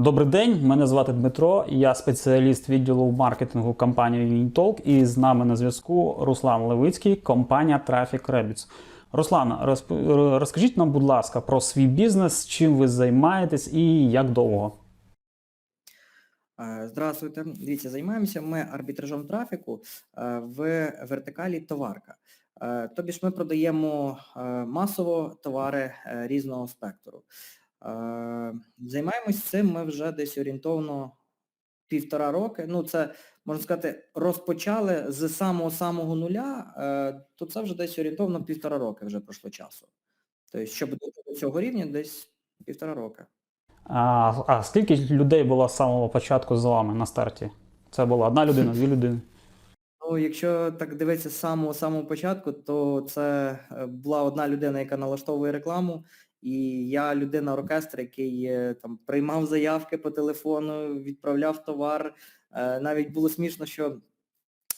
Добрий день, мене звати Дмитро, я спеціаліст відділу маркетингу компанії UniTalk і з нами на зв'язку Руслан Левицький, компанія Traffic Rabbits. Руслан, розп- розкажіть нам, будь ласка, про свій бізнес, чим ви займаєтесь і як довго. Е, Здравствуйте. Дивіться, займаємося ми арбітражом трафіку е, в вертикалі товарка. Е, Тобі ж ми продаємо масово товари різного спектру. Е, Займаємось цим ми вже десь орієнтовно півтора роки. Ну, це, можна сказати, розпочали з самого-самого нуля, е, то це вже десь орієнтовно півтора роки вже пройшло часу. Тобто, щоб до цього рівня, десь півтора роки. А, а скільки людей було з самого початку з вами на старті? Це була одна людина, дві людини. Ну, якщо так дивитися з самого самого початку, то це е, була одна людина, яка налаштовує рекламу, і я людина оркестр, який е, там приймав заявки по телефону, відправляв товар. Е, Навіть було смішно, що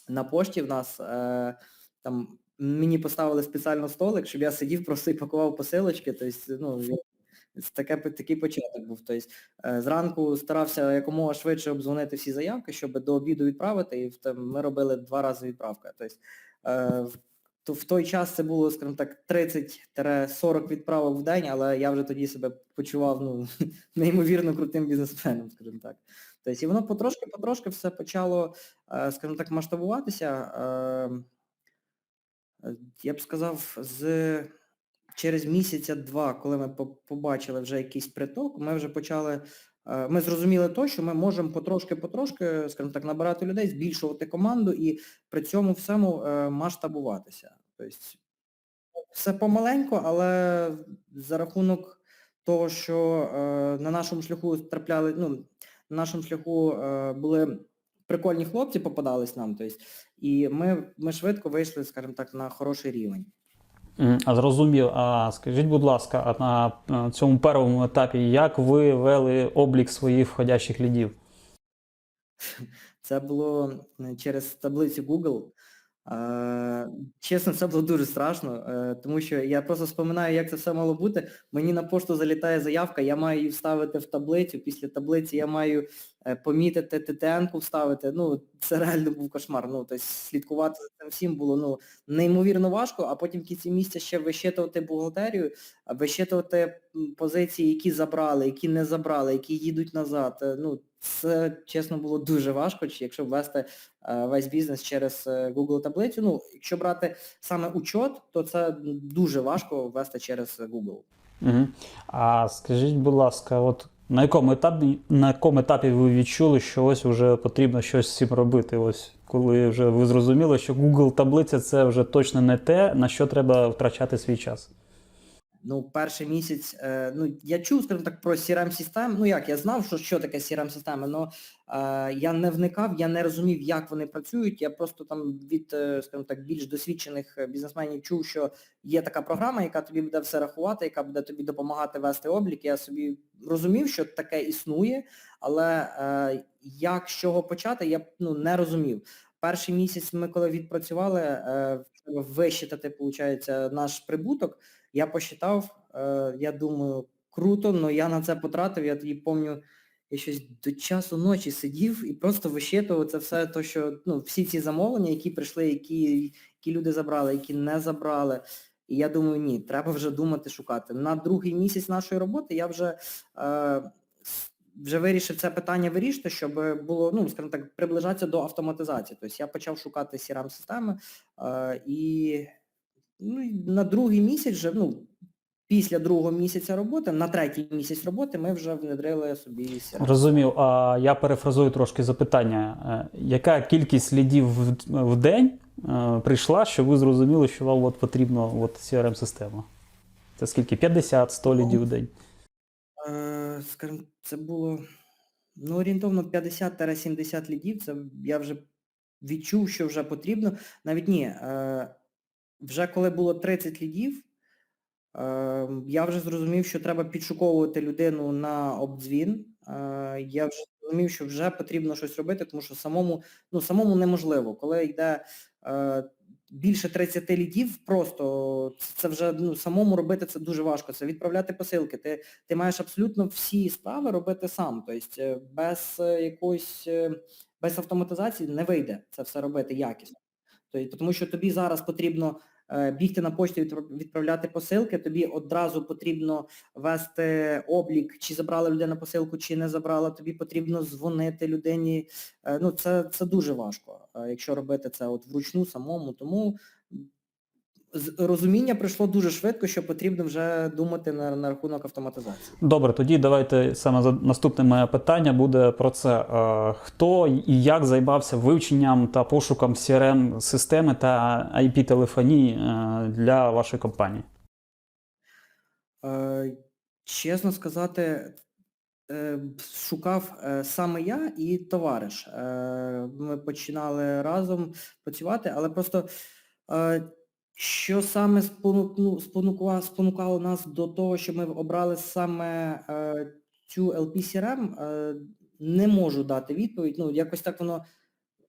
на пошті в нас е, там мені поставили спеціально столик, щоб я сидів просто і пакував посилочки. Тобто, ну, таке, такий початок був. Тобто, зранку старався якомога швидше обдзвонити всі заявки, щоб до обіду відправити, і ми робили два рази відправка. Тобто, в- то в той час це було, скажімо так, 30-40 відправок в день, але я вже тоді себе почував ну, неймовірно крутим бізнесменом, скажімо так. Тобто, і воно потрошки-потрошки все почало, е, скажімо так, масштабуватися. Е, е, Я б сказав, з через місяця-два, коли ми побачили вже якийсь приток, ми вже почали, ми зрозуміли то, що ми можемо потрошки-потрошки, скажімо так, набирати людей, збільшувати команду і при цьому всьому е, масштабуватися. Тобто все помаленьку, але за рахунок того, що е, на нашому шляху трапляли, ну, на нашому шляху е, були прикольні хлопці, попадались нам, тобто, і ми, ми швидко вийшли, скажімо так, на хороший рівень. Зрозумів. А скажіть, будь ласка, на е, цьому першому етапі, як ви вели облік своїх входящих лідів? Це було е, через таблицю Google. Е, Чесно, це було дуже страшно, е, тому що я просто споминаю, як це все мало бути. Мені на пошту залітає заявка, я маю її вставити в таблицю. Після таблиці я маю е, помітити ТТН-ку вставити. Ну, це реально був кошмар. Ну, тобто слідкувати за цим всім було ну, неймовірно важко, а потім в кінці місяця ще вищитувати бухгалтерію, вищитувати позиції, які забрали, які не забрали, які їдуть назад. Ну, це, чесно, було дуже важко, якщо ввести е, весь бізнес через е, Google таблицю. Ну, якщо брати саме учет, то це дуже важко ввести через Google. Угу. А скажіть, будь ласка, от на якому етапі, на якому етапі ви відчули, що ось вже потрібно щось з цим робити? Ось коли вже ви зрозуміли, що Google таблиця це вже точно не те, на що треба втрачати свій час. Ну, перший місяць, е, ну, я чув, скажімо так, про CRM-системи. Ну як, я знав, що, що таке CRM-системи, але е, я не вникав, я не розумів, як вони працюють. Я просто там від, е, скажімо так, більш досвідчених е, бізнесменів чув, що є така програма, яка тобі буде все рахувати, яка буде тобі допомагати вести облік. Я собі розумів, що таке існує, але е, як з чого почати, я ну, не розумів. Перший місяць ми коли відпрацювали, е, вищитати, виходить, наш прибуток, я посчитав, е, я думаю, круто, але я на це потратив, я тоді пам'ятаю, я щось до часу ночі сидів і просто вищитував це все, то, що, ну, всі ці замовлення, які прийшли, які, які люди забрали, які не забрали. І я думаю, ні, треба вже думати, шукати. На другий місяць нашої роботи я вже, е, вже вирішив це питання вирішити, щоб було, ну, скажімо так, приближатися до автоматизації. Тобто я почав шукати CRM-системи е, і Ну, на другий місяць вже, ну, після другого місяця роботи, на третій місяць роботи ми вже внедрили собі CRM. Розумів. А я перефразую трошки запитання. Е, Яка кількість лідів в, в день е, прийшла, що ви зрозуміли, що вам от потрібно от CRM-система? Це скільки? 50-100 лідів в день? Е, скажімо, це було ну, орієнтовно 50-70 лідів. Це я вже відчув, що вже потрібно. Навіть ні, вже коли було 30 лідів, е, я вже зрозумів, що треба підшуковувати людину на обдзвін. Е, я вже зрозумів, що вже потрібно щось робити, тому що самому, ну, самому неможливо. Коли йде е, більше 30 лідів просто це- вже ну, самому робити це дуже важко. Це відправляти посилки. Ти, ти маєш абсолютно всі справи робити сам. Тобто е, без якоїсь без автоматизації не вийде це все робити якісно. Тобто, тому що тобі зараз потрібно бігти на пошту і відправляти посилки, тобі одразу потрібно вести облік, чи забрала людина посилку, чи не забрала, тобі потрібно дзвонити людині. Е, Ну, це, це дуже важко, е, якщо робити це от вручну самому. Тому розуміння прийшло дуже швидко, що потрібно вже думати на, на рахунок автоматизації. Добре, тоді давайте саме за- наступне моє питання буде про це. Е, Хто і як займався вивченням та пошуком crm системи та IP-телефонії е, для вашої компанії? Е, Чесно сказати, шукав саме я і товариш. Ми починали разом працювати, але просто що саме спону- ну, спонукало нас до того, що ми обрали саме е, цю LPCRM, е, не можу дати відповідь. Ну, якось так воно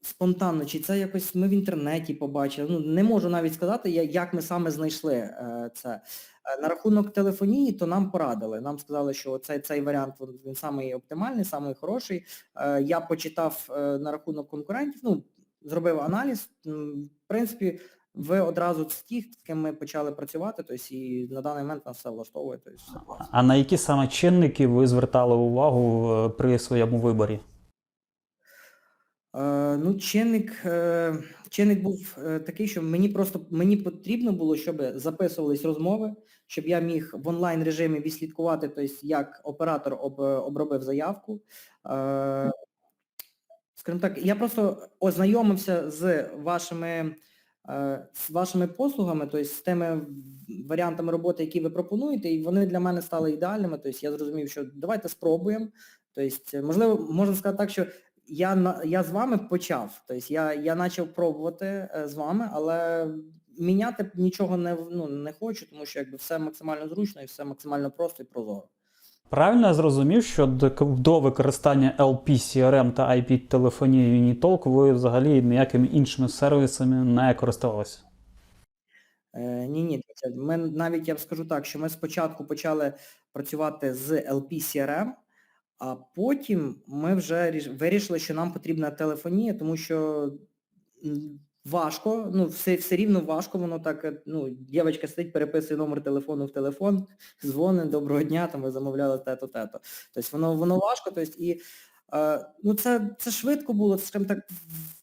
спонтанно, чи це якось ми в інтернеті побачили. Ну, не можу навіть сказати, як ми саме знайшли е, це. Е, На рахунок телефонії, то нам порадили. Нам сказали, що цей, цей варіант він самий оптимальний, самий хороший. Е, Я почитав е, на рахунок конкурентів, ну, зробив аналіз. В принципі, ви одразу з тих, з ким ми почали працювати, тобто і на даний момент нас все влаштовує, тобто все класно. А на які саме чинники ви звертали увагу е, при своєму виборі? Е, ну, чинник, е, чинник був е, такий, що мені просто мені потрібно було, щоб записувались розмови, щоб я міг в онлайн режимі відслідкувати, тобто як оператор об, обробив заявку. Е, скажімо так, я просто ознайомився з вашими, з вашими послугами, тобто з тими варіантами роботи, які ви пропонуєте, і вони для мене стали ідеальними. Тобто я зрозумів, що давайте спробуємо. Тобто, можливо, можна сказати так, що я, я з вами почав. Тобто я, я почав пробувати е, з вами, але міняти нічого не, ну, не хочу, тому що якби все максимально зручно і все максимально просто і прозоро. Правильно я зрозумів, що до, використання LP, CRM та IP-телефонії Unitalk ви взагалі ніякими іншими сервісами не користувалися? Е, ні, ні, ми навіть я б скажу так, що ми спочатку почали працювати з LP CRM, а потім ми вже вирішили, що нам потрібна телефонія, тому що важко, ну все, все рівно важко, воно так, е, ну, дівчинка сидить, переписує номер телефону в телефон, дзвонить, доброго дня, там ви замовляли те-то, те-то. Тобто воно, воно важко, тобто і е, ну це, це швидко було, скажімо так,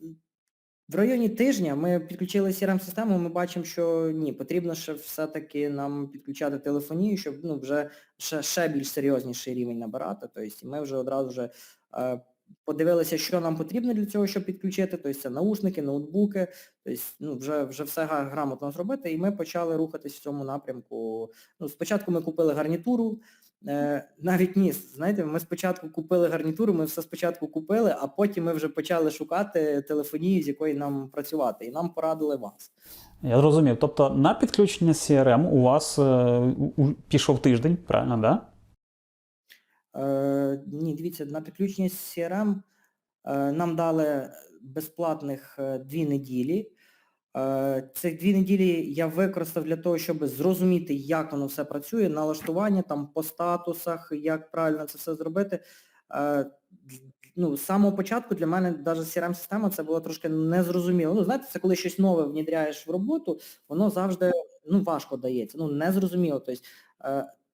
в- районі тижня ми підключили CRM-систему, ми бачимо, що ні, потрібно ще все-таки нам підключати телефонію, щоб ну, вже ще, ще більш серйозніший рівень набирати. Тобто ми вже одразу вже е, подивилися, що нам потрібно для цього, щоб підключити. Тобто це наушники, ноутбуки, тобто ну, вже, вже все грамотно зробити, і ми почали рухатись в цьому напрямку. Ну, спочатку ми купили гарнітуру, Е, навіть ні, знаєте, ми спочатку купили гарнітуру, ми все спочатку купили, а потім ми вже почали шукати телефонію, з якої нам працювати, і нам порадили вас. Я зрозумів. Тобто на підключення CRM у вас е, у- пішов тиждень, правильно, да? Е, ні, дивіться, на підключення з CRM е, нам дали безплатних е, дві неділі. Е, Цих дві неділі я використав для того, щоб зрозуміти, як воно все працює, налаштування там по статусах, як правильно це все зробити. Ну, з самого початку для мене навіть CRM-система це було трошки незрозуміло. Ну, знаєте, це коли щось нове внідряєш в роботу, воно завжди ну, важко дається, ну, незрозуміло. Тобто,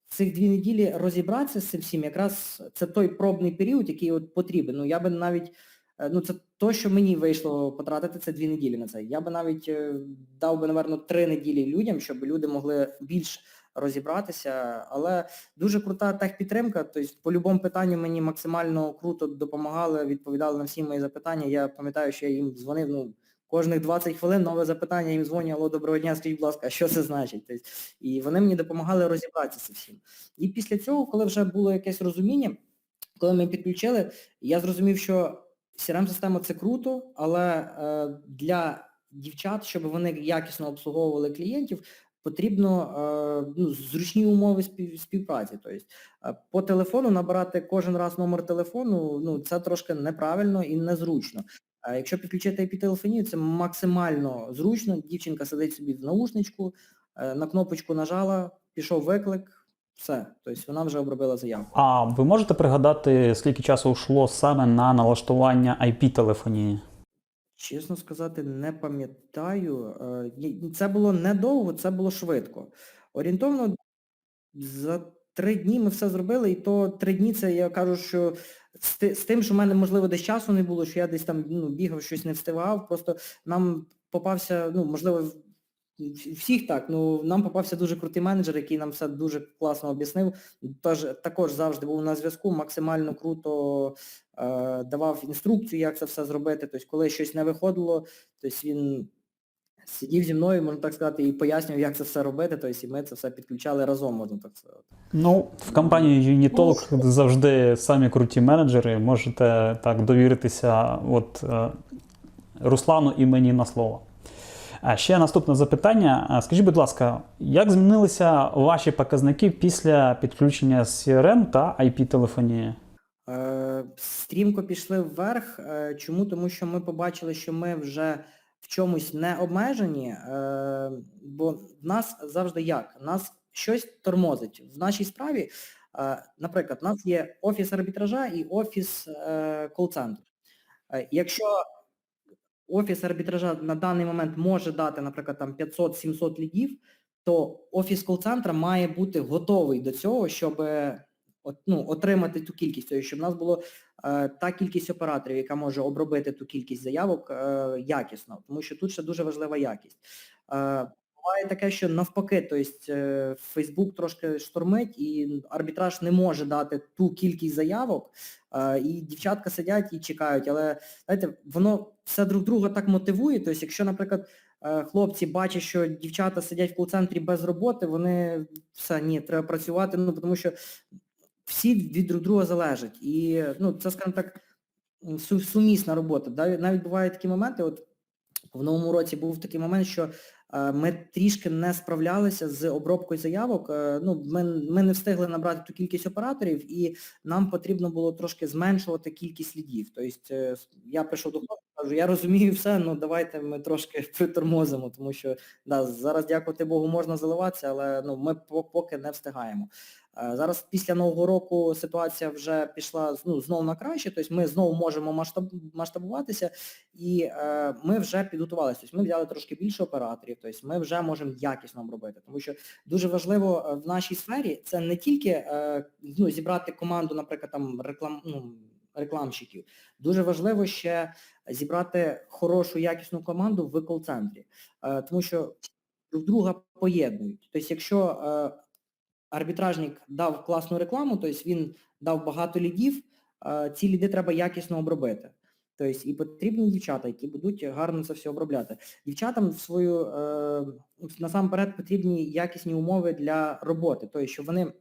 цих дві неділі розібратися з цим всім, якраз це той пробний період, який от потрібен. Ну, я би навіть Е, Ну, це то, що мені вийшло потратити, це дві неділі на це. Я би навіть е, дав би, напевно, три неділі людям, щоб люди могли більш розібратися. Але дуже крута техпідтримка. Тобто, по будь-якому питанню мені максимально круто допомагали, відповідали на всі мої запитання. Я пам'ятаю, що я їм дзвонив, ну, кожних 20 хвилин нове запитання, їм дзвоню, алло, доброго дня, скажіть, будь ласка, що це значить? Тобто, і вони мені допомагали розібратися з всім. І після цього, коли вже було якесь розуміння, коли ми підключили, я зрозумів, що CRM-система це круто, але е, для дівчат, щоб вони якісно обслуговували клієнтів, потрібно е, ну, зручні умови спів, співпраці. Тобто е, по телефону набирати кожен раз номер телефону, ну це трошки неправильно і незручно. А якщо підключити IP-телефонію, це максимально зручно. Дівчинка сидить собі в наушничку, е, на кнопочку нажала, пішов виклик, все. Тобто вона вже обробила заявку. А ви можете пригадати, скільки часу йшло саме на налаштування IP-телефонії? Чесно сказати, не пам'ятаю. Е, Це було недовго, це було швидко. Орієнтовно за три дні ми все зробили, і то три дні це я кажу, що з, тим, що в мене, можливо, десь часу не було, що я десь там ну, бігав, щось не встигав, просто нам попався, ну, можливо, всіх так, ну нам попався дуже крутий менеджер, який нам все дуже класно об'яснив. Тож також завжди був на зв'язку, максимально круто е, давав інструкцію, як це все зробити. Тобто, коли щось не виходило, тобто він сидів зі мною, можна так сказати, і пояснював, як це все робити. Тобто, і ми це все підключали разом, можна так сказати. Ну, в компанії Unitalk завжди самі круті менеджери. Можете так довіритися от, е, Руслану і мені на слово. А ще наступне запитання. Скажіть, будь ласка, як змінилися ваші показники після підключення CRM та IP-телефонії? Е, Стрімко пішли вверх. Е, Чому? Тому що ми побачили, що ми вже в чомусь не обмежені, е, бо в нас завжди як? Нас щось тормозить. В нашій справі, е, наприклад, у нас є офіс арбітража і офіс е, кол-центру. Е, Якщо офіс арбітража на даний момент може дати, наприклад, там 500-700 лідів, то офіс кол-центра має бути готовий до цього, щоб от, ну, отримати ту кількість, тобто, щоб в нас було та кількість операторів, яка може обробити ту кількість заявок е, якісно, тому що тут ще дуже важлива якість. Е, буває таке, що навпаки, тобто е, Facebook трошки штормить і арбітраж не може дати ту кількість заявок, е, і дівчатка сидять і чекають, але знаєте, воно все друг друга так мотивує, тобто, якщо, наприклад, е, хлопці бачать, що дівчата сидять в кол-центрі без роботи, вони все, ні, треба працювати, ну, тому що всі від друг друга залежать. І ну, це, скажімо так, сумісна робота. Навіть бувають такі моменти, от в новому році був такий момент, що е, ми трішки не справлялися з обробкою заявок. Е, ну, ми, ми не встигли набрати ту кількість операторів, і нам потрібно було трошки зменшувати кількість лідів. Тобто е, я прийшов до хлопця, кажу, я розумію все, ну давайте ми трошки притормозимо, тому що да, зараз, дякувати Богу, можна заливатися, але ну, ми поки не встигаємо. Е, Зараз після Нового року ситуація вже пішла ну, знову на краще, тобто ми знову можемо масштаб, масштабуватися і е, ми вже підготувалися. Тобто ми взяли трошки більше операторів, тобто ми вже можемо якісно обробити. Тому що дуже важливо е, в нашій сфері це не тільки е, ну, зібрати команду, наприклад, там реклам, ну, рекламщиків. Дуже важливо ще зібрати хорошу, якісну команду в кол-центрі, е, тому що друг друга поєднують. Тобто, якщо е, арбітражник дав класну рекламу, тобто він дав багато лідів, ці ліди треба якісно обробити. Тобто і потрібні дівчата, які будуть гарно це все обробляти. Дівчатам в свою е, насамперед потрібні якісні умови для роботи, тобто, щоб вони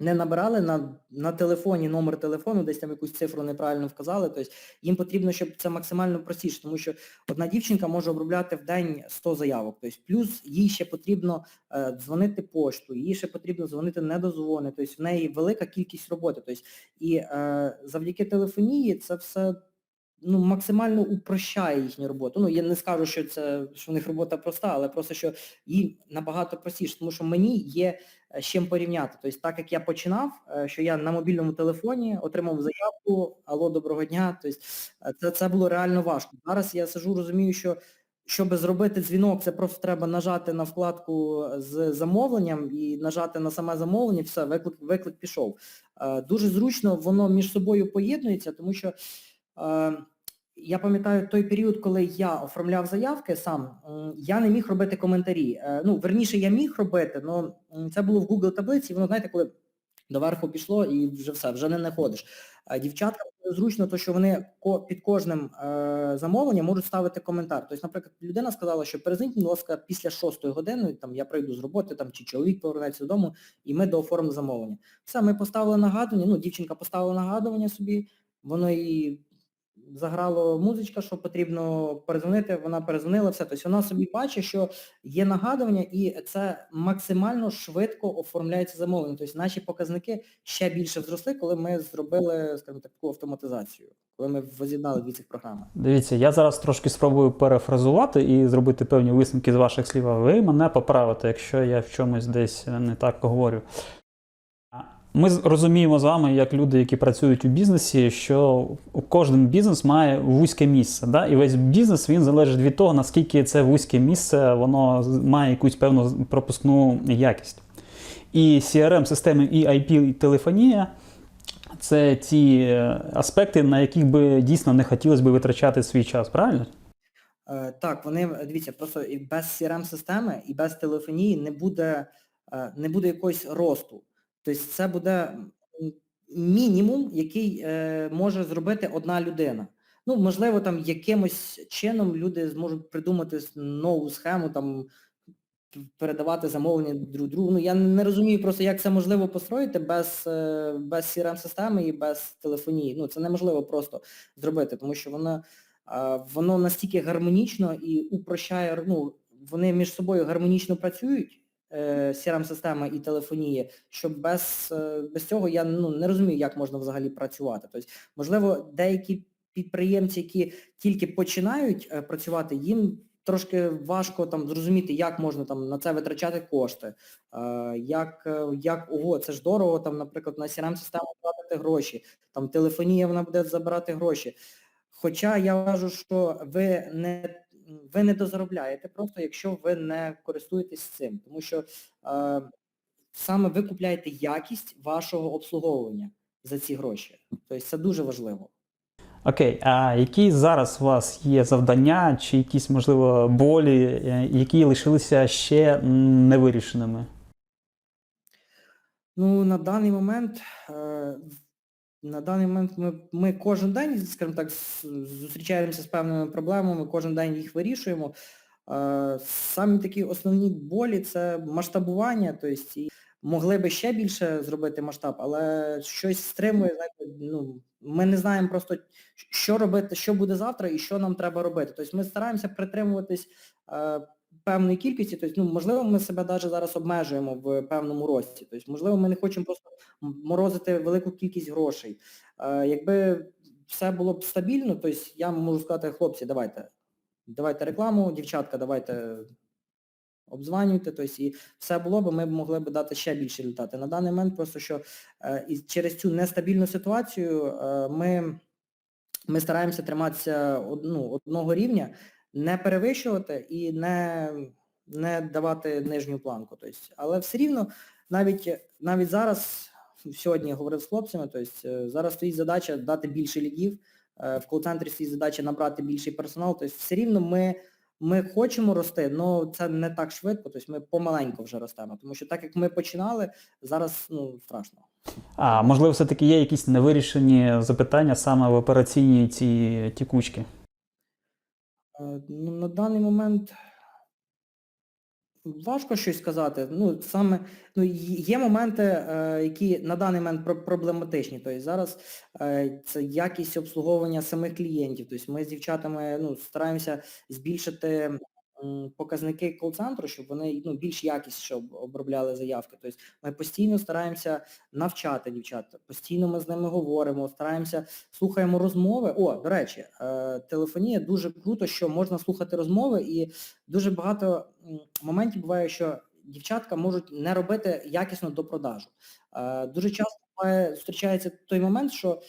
не набирали на, на телефоні номер телефону, десь там якусь цифру неправильно вказали. Тобто їм потрібно, щоб це максимально простіше, тому що одна дівчинка може обробляти в день 100 заявок. Тобто плюс їй ще потрібно е, дзвонити пошту, їй ще потрібно дзвонити недозвони, тобто в неї велика кількість роботи. Тобто, і е, завдяки телефонії це все ну, максимально упрощає їхню роботу. Ну, я не скажу, що це що в них робота проста, але просто що їм набагато простіше, тому що мені є е, з чим порівняти. Тобто, так як я починав, е, що я на мобільному телефоні отримав заявку, алло, доброго дня. Тобто, е, це, це було реально важко. Зараз я сижу, розумію, що щоб зробити дзвінок, це просто треба нажати на вкладку з замовленням і нажати на саме замовлення, все, виклик, виклик пішов. Дуже зручно воно між собою поєднується, тому що я пам'ятаю той період, коли я оформляв заявки сам, я не міг робити коментарі. Е, Ну, верніше, я міг робити, але це було в Google таблиці, воно, знаєте, коли доверху пішло і вже все, вже не знаходиш. А дівчаткам зручно, то що вони під кожним е, замовленням можуть ставити коментар. Тобто, наприклад, людина сказала, що перезвоніть, будь ласка, після шостої години, там я прийду з роботи, там чи чоловік повернеться додому, і ми дооформимо замовлення. Все, ми поставили нагадування, ну, дівчинка поставила нагадування собі, воно їй заграло музичка, що потрібно перезвонити, вона перезвонила, все. Тобто вона собі бачить, що є нагадування, і це максимально швидко оформляється замовлення. Тобто наші показники ще більше зросли, коли ми зробили, скажімо таку автоматизацію, коли ми воз'єднали дві цих програми. Дивіться, я зараз трошки спробую перефразувати і зробити певні висновки з ваших слів. А ви мене поправите, якщо я в чомусь десь не так говорю. Ми розуміємо з вами, як люди, які працюють у бізнесі, що кожен бізнес має вузьке місце. Да? І весь бізнес він залежить від того, наскільки це вузьке місце воно має якусь певну пропускну якість. І CRM-системи, і IP, і телефонія це ті е, аспекти, на яких би дійсно не хотілося б витрачати свій час, правильно? Е, Так, вони, дивіться, просто і без CRM-системи і без телефонії не буде, е, не буде якогось росту. Тобто це буде мінімум, який е, може зробити одна людина. Ну, можливо, там якимось чином люди зможуть придумати нову схему, там передавати замовлення друг другу. Ну, я не розумію просто, як це можливо построїти без, е, без CRM-системи і без телефонії. Ну, це неможливо просто зробити, тому що воно, а, воно настільки гармонічно і упрощає, ну, вони між собою гармонічно працюють, е, CRM-система і телефонія, що без, е, без цього я ну, не розумію, як можна взагалі працювати. Тобто, можливо, деякі підприємці, які тільки починають е, працювати, їм трошки важко там зрозуміти, як можна там на це витрачати кошти, як, як ого, це ж дорого, там, наприклад, на CRM-систему платити гроші, там телефонія вона буде забирати гроші. Хоча я вважу, що ви не ви не дозаробляєте просто, якщо ви не користуєтесь цим. Тому що е, саме ви купляєте якість вашого обслуговування за ці гроші. Тобто це дуже важливо. Окей, а які зараз у вас є завдання чи якісь, можливо, болі, е, які лишилися ще невирішеними? Ну, на даний момент, е, на даний момент ми, ми кожен день, скажімо так, зустрічаємося з певними проблемами, кожен день їх вирішуємо. Е, Самі такі основні болі це масштабування, тобто могли би ще більше зробити масштаб, але щось стримує, ну, ми не знаємо просто, що робити, що буде завтра і що нам треба робити. Тобто ми стараємося притримуватись е, певної кількості, тобто, ну, можливо, ми себе навіть зараз обмежуємо в певному рості. Тобто, можливо, ми не хочемо просто морозити велику кількість грошей. Е, якби все було б стабільно, тобто я можу сказати, хлопці, давайте, давайте рекламу, дівчатка, давайте обзванюйте, тобто, і все було б, ми б могли б дати ще більше результати. На даний момент просто, що е, і через цю нестабільну ситуацію е, ми, ми стараємося триматися ну, одного рівня, не перевищувати і не, не давати нижню планку. Тобто, але все рівно навіть, навіть зараз, сьогодні я говорив з хлопцями, тобто, е, зараз стоїть задача дати більше лідів, е, в кол-центрі стоїть задача набрати більший персонал, тобто все рівно ми ми хочемо рости, але це не так швидко, тобто ми помаленьку вже ростемо. Тому що так як ми починали, зараз ну, страшно. А можливо, все-таки є якісь невирішені запитання саме в операційній цій тікучці? Е, Ну, на даний момент важко щось сказати. Ну, саме, ну, є моменти, е, які на даний момент проблематичні. Тобто зараз е, це якість обслуговування самих клієнтів. Тобто ми з дівчатами ну, стараємося збільшити показники кол-центру, щоб вони ну, більш якісно обробляли заявки. Тобто ми постійно стараємося навчати дівчат, постійно ми з ними говоримо, стараємося, слухаємо розмови. О, до речі, е, телефонія дуже круто, що можна слухати розмови і дуже багато моментів буває, що дівчатка можуть не робити якісно до продажу. Е, Дуже часто зустрічається той момент, що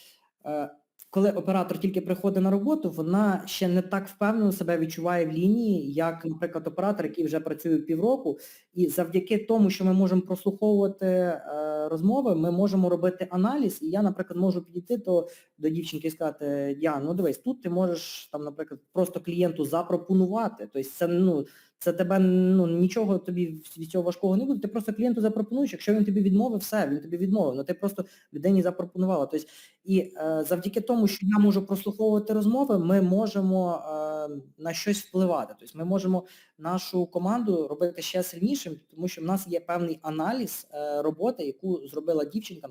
е, коли оператор тільки приходить на роботу, вона ще не так впевнено себе відчуває в лінії, як, наприклад, оператор, який вже працює півроку, і завдяки тому, що ми можемо прослуховувати е, розмови, ми можемо робити аналіз, і я, наприклад, можу підійти до, до дівчинки і сказати, Діан, ну дивись, тут ти можеш, там, наприклад, просто клієнту запропонувати. Тобто це, ну, це тебе ну, нічого тобі від цього важкого не буде, ти просто клієнту запропонуєш, якщо він тобі відмовив, все, він тобі відмовив, ну ти просто людині запропонувала. Тобто, і е, завдяки тому, що я можу прослуховувати розмови, ми можемо е, на щось впливати. Тобто ми можемо нашу команду робити ще сильнішим, тому що в нас є певний аналіз е, роботи, яку зробила дівчинка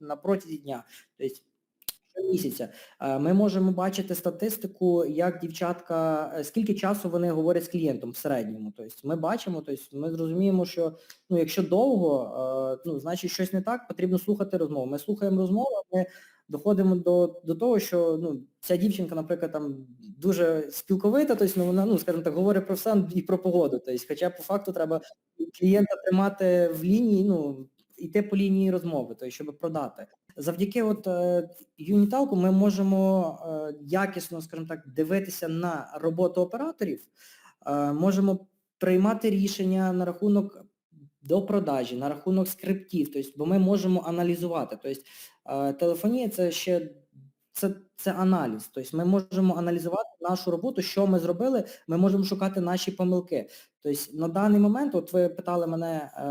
на, протязі дня. Тобто щомісяця. Е, Ми можемо бачити статистику, як дівчатка, е, скільки часу вони говорять з клієнтом в середньому. Тобто ми бачимо, тобто ми зрозуміємо, що ну, якщо довго, е, ну, значить щось не так, потрібно слухати розмову. Ми слухаємо розмову, ми доходимо до, до того, що ну, ця дівчинка, наприклад, там дуже спілковита, тобто ну, вона, ну, скажімо так, говорить про все і про погоду. Тобто, хоча по факту треба клієнта тримати в лінії, ну, йти по лінії розмови, тобто, щоб продати. Завдяки от е, юніталку ми можемо е, якісно, скажімо так, дивитися на роботу операторів, е, можемо приймати рішення на рахунок до продажі, на рахунок скриптів, тобто, бо ми можемо аналізувати. Тобто телефонія це ще це, це аналіз. Тобто ми можемо аналізувати нашу роботу, що ми зробили, ми можемо шукати наші помилки. Тобто на даний момент, от ви питали мене, е,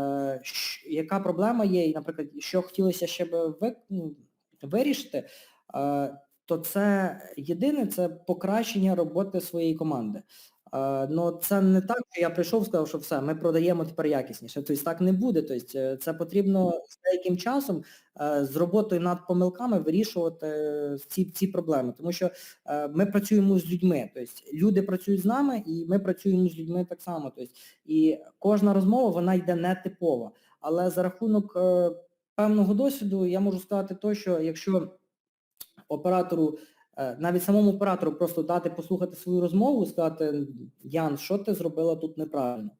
щ- яка проблема є, і, наприклад, що хотілося ще б ви, ну, вирішити, е, то це єдине це покращення роботи своєї команди. Е, ну це не так, що я прийшов, і сказав, що все, ми продаємо тепер якісніше. Тобто так не буде. Тобто е, це потрібно з деяким часом е, з роботою над помилками вирішувати е, ці, ці проблеми. Тому що ми працюємо з людьми. Тобто люди працюють з нами і ми працюємо з людьми так само. Тобто, і кожна розмова вона йде нетипова. Але за рахунок певного досвіду я можу сказати то, що якщо оператору, навіть самому оператору просто дати послухати свою розмову, і сказати, Ян, що ти зробила тут неправильно?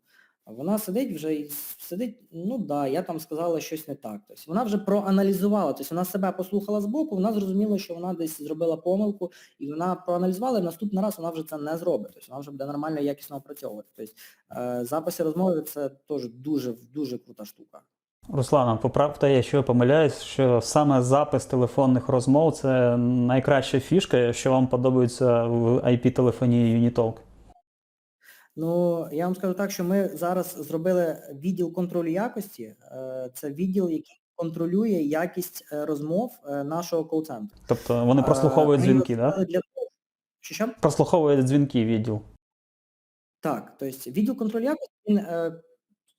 Вона сидить вже і сидить, ну да, я там сказала щось не так. Тобто вона вже проаналізувала, тобто вона себе послухала збоку, вона зрозуміла, що вона десь зробила помилку, і вона проаналізувала, і наступний раз вона вже це не зробить. Тобто вона вже буде нормально якісно опрацьовувати. Тобто е, записи розмови це теж дуже, дуже крута штука. Руслана, поправте, якщо я помиляюсь, що саме запис телефонних розмов це найкраща фішка, що вам подобається в IP-телефонії Unitalk. Ну, я вам скажу так, що ми зараз зробили відділ контролю якості. Е, Це відділ, який контролює якість е, розмов е, нашого кол-центру. Тобто вони прослуховують дзвінки, так? зробили для що що? Прослуховують дзвінки відділ. Так, тобто відділ контролю якості, він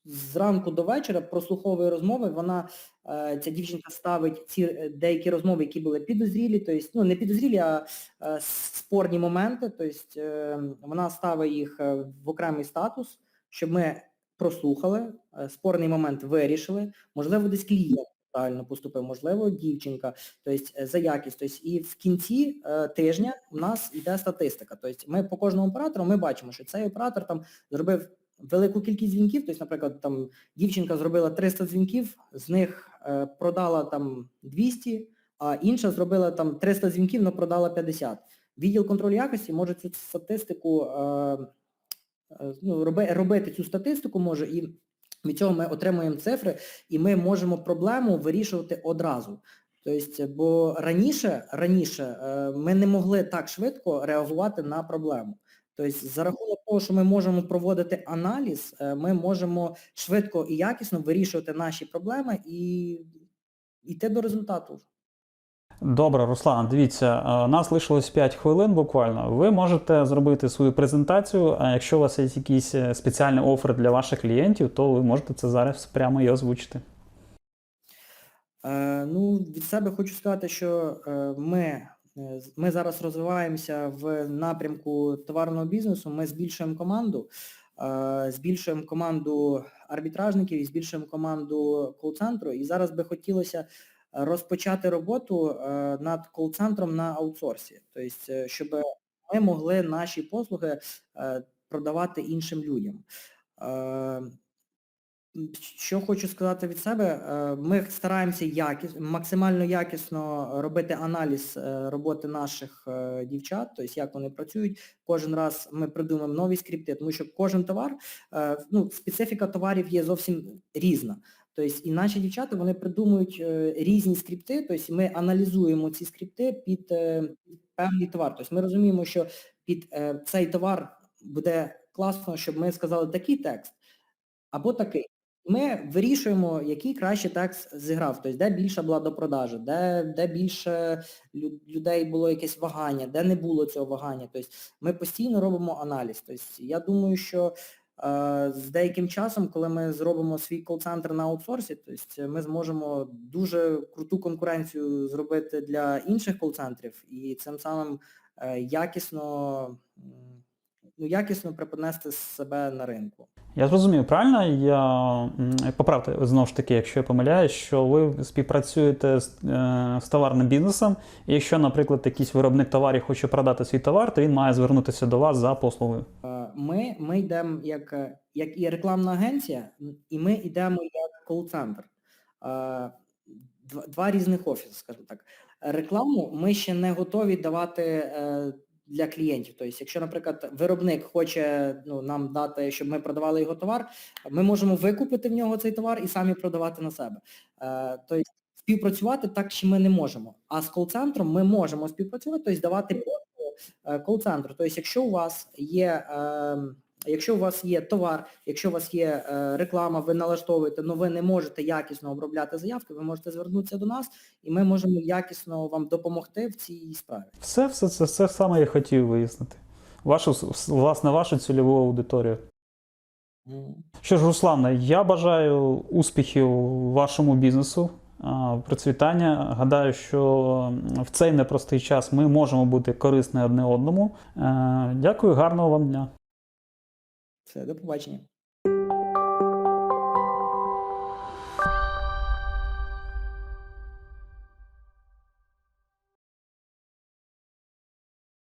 зранку до вечора прослуховує розмови, вона, е, ця дівчинка ставить ці е, деякі розмови, які були підозрілі, тобто, ну не підозрілі, а е, спорні моменти, тобто вона ставить їх в окремий статус, щоб ми прослухали, спорний момент вирішили, можливо, десь клієнт правильно поступив, можливо, дівчинка, тобто за якість. Тобто, і в кінці е, тижня у нас йде статистика. Тобто ми по кожному оператору ми бачимо, що цей оператор там зробив велику кількість дзвінків, тобто, наприклад, там дівчинка зробила 300 дзвінків, з них е, продала там 200, а інша зробила там 300 дзвінків, але продала 50. Відділ контролю якості може цю статистику е, е, ну, роби, робити цю статистику може і від цього ми отримуємо цифри і ми можемо проблему вирішувати одразу. Тобто, бо раніше, раніше ми не могли так швидко реагувати на проблему. Тобто за рахунок того, що ми можемо проводити аналіз, е, ми можемо швидко і якісно вирішувати наші проблеми і йти до результату. Добре, Руслан, дивіться, е, нас лишилось 5 хвилин буквально. Ви можете зробити свою презентацію, а якщо у вас є якийсь е, спеціальний офер для ваших клієнтів, то ви можете це зараз прямо і озвучити. Е, ну, від себе хочу сказати, що ми, ми зараз розвиваємося в напрямку товарного бізнесу, ми збільшуємо команду, е, збільшуємо команду арбітражників і збільшуємо команду кол-центру. І зараз би хотілося розпочати роботу е, над кол-центром на аутсорсі. Тобто, е, щоб ми могли наші послуги е, продавати іншим людям. Що хочу сказати від себе, е, ми стараємося якіс, максимально якісно робити аналіз е, роботи наших е, дівчат, тобто як вони працюють. Кожен раз ми придумаємо нові скрипти, тому що кожен товар, ну, специфіка товарів є зовсім різна. Тобто і наші дівчата вони придумують різні скрипти, тобто ми аналізуємо ці скрипти під певний товар. Тобто ми розуміємо, що під цей товар буде класно, щоб ми сказали такий текст або такий. Ми вирішуємо, який краще текст зіграв, тобто де більша була до продажі, де, де більше людей було якесь вагання, де не було цього вагання. Тобто ми постійно робимо аналіз. Тобто я думаю, що Е, З деяким часом, коли ми зробимо свій кол-центр на аутсорсі, тобто ми зможемо дуже круту конкуренцію зробити для інших кол-центрів і цим самим е, якісно, ну, якісно преподнести себе на ринку. Я зрозумів правильно. Я поправте знову ж таки, якщо я помиляюсь, що ви співпрацюєте з, е, з товарним бізнесом. І якщо, наприклад, якийсь виробник товарів хоче продати свій товар, то він має звернутися до вас за послугою. Е, Ми, ми йдемо як, е, як і рекламна агенція, і ми йдемо як кол-центр. Е, Два, різних офіси, скажімо так. Рекламу ми ще не готові давати для клієнтів. Тобто, якщо, наприклад, виробник хоче ну, нам дати, щоб ми продавали його товар, ми можемо викупити в нього цей товар і самі продавати на себе. Е, Тобто співпрацювати так ще ми не можемо. А з кол-центром ми можемо співпрацювати, тобто давати послугу е, кол-центру. Тобто, якщо у вас є, е, якщо у вас є товар, якщо у вас є е, реклама, ви налаштовуєте, але ви не можете якісно обробляти заявки, ви можете звернутися до нас, і ми можемо якісно вам допомогти в цій справі. Все, все, все, все саме я хотів вияснити. Вашу власне вашу цільову аудиторію. Що ж, Руслане, я бажаю успіхів вашому бізнесу, процвітання. Гадаю, що в цей непростий час ми можемо бути корисні одне одному. Е, Дякую, гарного вам дня. Все, до побачення.